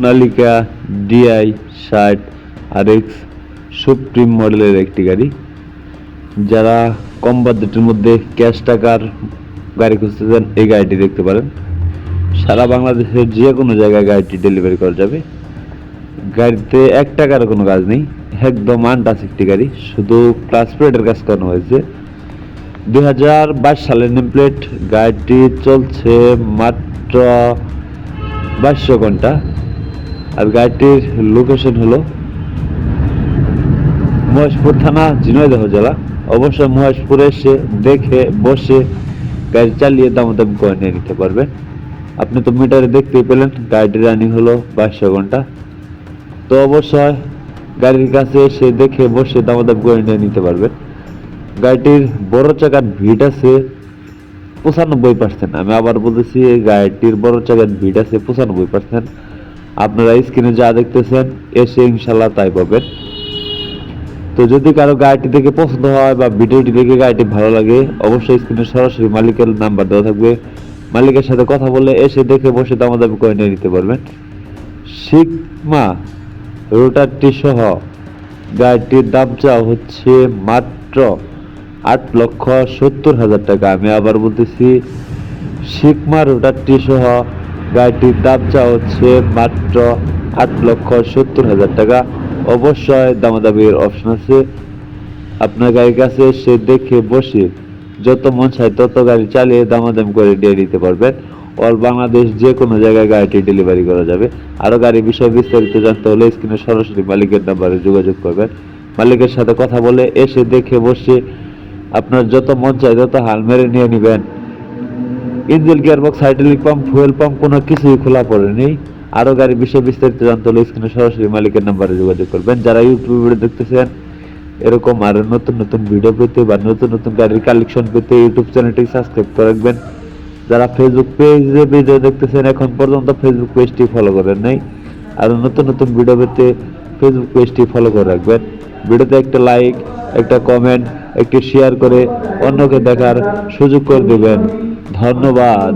Sonalika DI ষাট আর x supreme মডেলের একটি গাড়ি। যারা কম বাজেটের মধ্যে ক্যাশ টাকার গাড়ি খুঁজতে চান, এই গাড়িটি দেখতে পারেন। সারা বাংলাদেশের যে কোনো জায়গায় গাড়িটি ডেলিভারি করা যাবে। গাড়িতে এক টাকার কোনো কাজ নেই, একদম আনটাচ একটি গাড়ি। শুধু ক্লাস প্লেটের কাজ করানো হয়েছে। দুই হাজার বাইশ সালের নেম প্লেট গাড়িটি চলছে মাত্র বাইশশো ঘণ্টা। আর গাড়িটির লোকেশন হলো মহেশপুর থানা, ঝিনাইদহ জেলা। অবশ্যই মহেশপুরে এসে দেখে, বসে গাড়ি চালিয়ে দামাদামি করে নিয়ে নিতে পারবেন। আপনি তো মিটারে দেখতেই পেলেন গাড়িটির রানিং হলো বাইশশো ঘণ্টা। তো অবশ্যই গাড়ির কাছে এসে দেখে, বসে দামাদামি করে নিয়ে নিতে পারবেন। গাড়িটির বড় চাকার ভিট আছে পঁচানব্বই পার্সেন্ট আমি আবার বলতেছি গাড়িটির বড় চাকার ভিট আছে পঁচানব্বই পার্সেন্ট আপনারা স্ক্রিনে যা দেখতেছেন, এসে ইনশাল্লাহ তাই পাবেন। তো যদি কারও গাড়িটি দেখে পছন্দ হয় বা ভিডিওটি দেখে গাড়িটি ভালো লাগে, অবশ্যই স্ক্রিনে সরাসরি মালিকের নাম্বার দেওয়া থাকবে। মালিকের সাথে কথা বলে এসে দেখে বসে দামাদামি করে নিয়ে নিতে পারবেন। সিগমা রোটারটি সহ গাড়িটির দাম চাওয়া হচ্ছে মাত্র আট লক্ষ সত্তর হাজার টাকা। আমি আবার বলতেছি সিগমা রোটারটি সহ গাড়িটির দাম চাওয়া হচ্ছে মাত্র আট লক্ষ সত্তর হাজার টাকা। অবশ্যই দামাদামির অপশন আছে। আপনার গাড়ির কাছে এসে দেখে বসে যত মন চায় তত গাড়ি চালিয়ে দামাদামি করে দিয়ে নিতে পারবেন। অল বাংলাদেশ যে কোনো জায়গায় গাড়িটি ডেলিভারি করা যাবে। আরও গাড়ির বিষয়ে বিস্তারিত জানতে হলে স্ক্রিনে সরাসরি মালিকের নাম্বারে যোগাযোগ করবেন। মালিকের সাথে কথা বলে এসে দেখে বসে আপনার যত মন চায় তত হাল মেরে নিয়ে নেবেন। Engine gearbox, hydraulic pump, fuel pump, কোনো কিছুই খোলা পড়েনি। আরও গাড়ি বিষয়ে বিস্তারিত জানতে হলে স্ক্রিনে সরাসরি মালিকের নাম্বারে যোগাযোগ করবেন। যারা ইউটিউবে ভিডিও দেখতেছেন, এরকম আরও নতুন নতুন ভিডিও পেতে বা নতুন নতুন গাড়ির কালেকশন পেতে ইউটিউব চ্যানেলটি সাবস্ক্রাইব করে রাখবেন। যারা ফেসবুক পেজে ভিডিও দেখতেছেন, এখন পর্যন্ত ফেসবুক পেজটি ফলো করেন নাই। আরও নতুন নতুন ভিডিও পেতে ফেসবুক পেজটি ফলো করে রাখবেন। ভিডিওতে একটা লাইক একটা কমেন্ট একটি শেয়ার করে অন্যকে দেখার সুযোগ করে দেবেন। ধন্যবাদ।